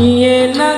ये ना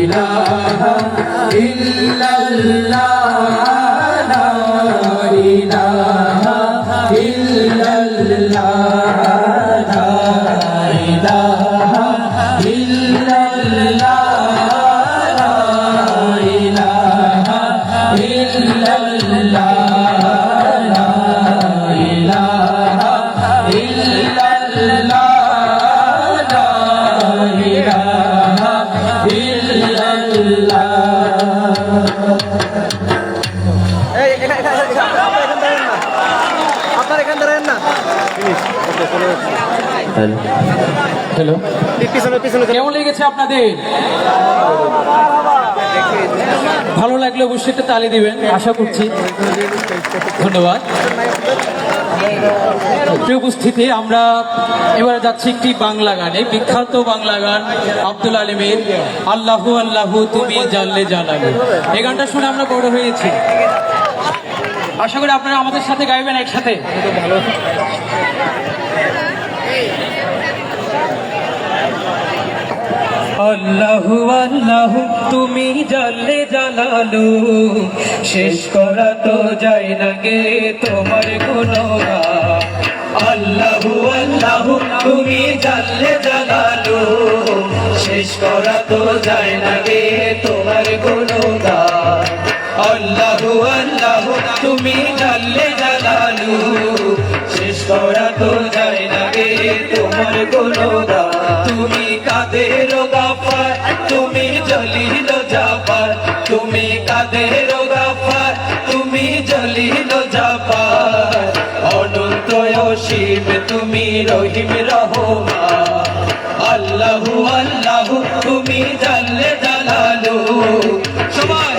ইলাহা ইল্লাল্লাহ। হ্যালো কেমন লেগেছে আপনাদের? ভালো লাগলে অবশ্যই একটা তালি দিবেন আশা করছি। ধন্যবাদ। উপস্থিতি আমরা এবারে যাচ্ছি একটি বাংলা গানে বিখ্যাত বাংলা গান আব্দুল আলমের আল্লাহু আল্লাহু তুমি জানলে জানালে এই গানটা শুনে আমরা বড় হয়েছি। আশা করি আপনারা আমাদের সাথে গাইবেন একসাথে। আল্লাহু আল্লাহু, তুমি জানলে জালালু। শেষ করা তো যায় না গে তোমার গুণগান আল্লাহু আল্লাহু, তুমি জানলে জালালু। শেষ করা তো যায় না গে তোমার গুণগান আল্লাহু আল্লাহু, তুমি জানলে জালালু। শেষ করা তো যায় তোমার গুণগান তুমি কাদের গাফার তুমি জলিল জাফার তুমি কাদের গাফার তুমি জলিল জাফার অনন্ত অসীম, তুমি রহিম রহমান। আল্লাহু আল্লাহু, তুমি জানলে জালালু।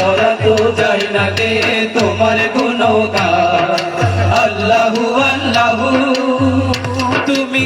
ওরা তো যাই না গে তোমার গুণগান। আল্লাহু আল্লাহু, তুমি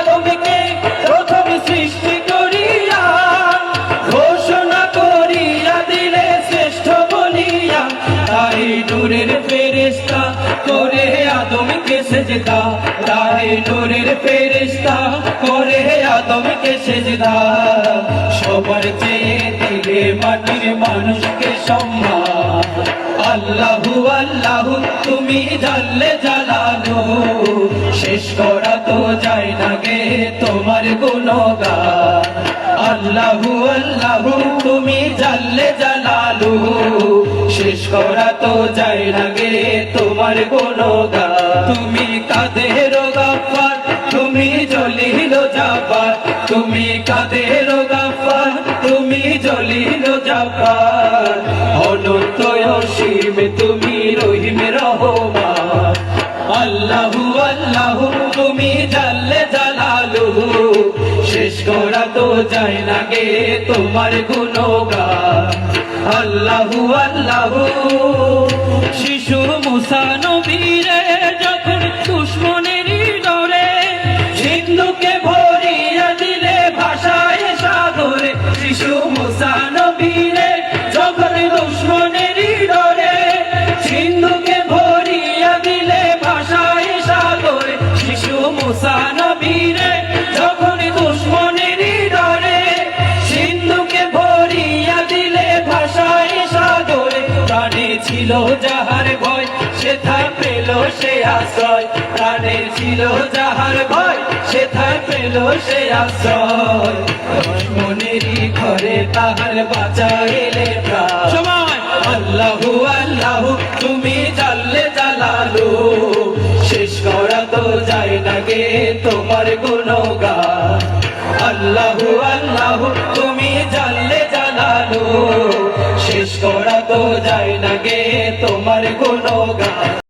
তাই নূরের ফেরেস্তা করে আদমকে সেজদা। তাই নূরের ফেরেস্তা করে আদমকে সেজদা। সবার চেয়ে দিলে মাটির মানুষকে সম্মান। আল্লাহু আল্লাহু, তুমি জানলে জালালো। শেষ করা তো যায় না গে তোমার গুণগান। আল্লাহু আল্লাহু, তুমি জানলে জালালু। শেষ করা তো যায় না গে, তোমার গুণগান তুমি কাদের গাফার তুমি জলিল জাফার। তুমি কাদের গাফার তুমি জলিল জাফার। অনন্ত অসীম তুমি রহিম রহমান। আল্লাহু আল্লাহু, তুমি জানলে জালালু। শেষ করা তো যায় না গে, তোমার গুণগান। আল্লাহু আল্লাহু। শিশু মুসা নবীরে যখন দুশ্মনের ডরে সিন্ধুকে ভরিয়া দিলে ভাষায় সাগরে, শিশু মুসা নবীরে যখন দুশ্মনের ডরে সিন্ধুকে ভরিয়া দিলে ভাষায় সাগরে, শিশু মুসা নবীরে ছিল যাহার ভয় সেথা পেল সে আশ্রয়। প্রাণে ছিল যাহার ভয় সেথা পেল সে আশ্রয়। মনেরই ঘরে তাহার প্রাণ। সময়! আল্লাহু আল্লাহু তুমি জানলে জালালু। শেষ করা তো যায় না গে তোমার গুণগান। আল্লাহু আল্লাহু তুমি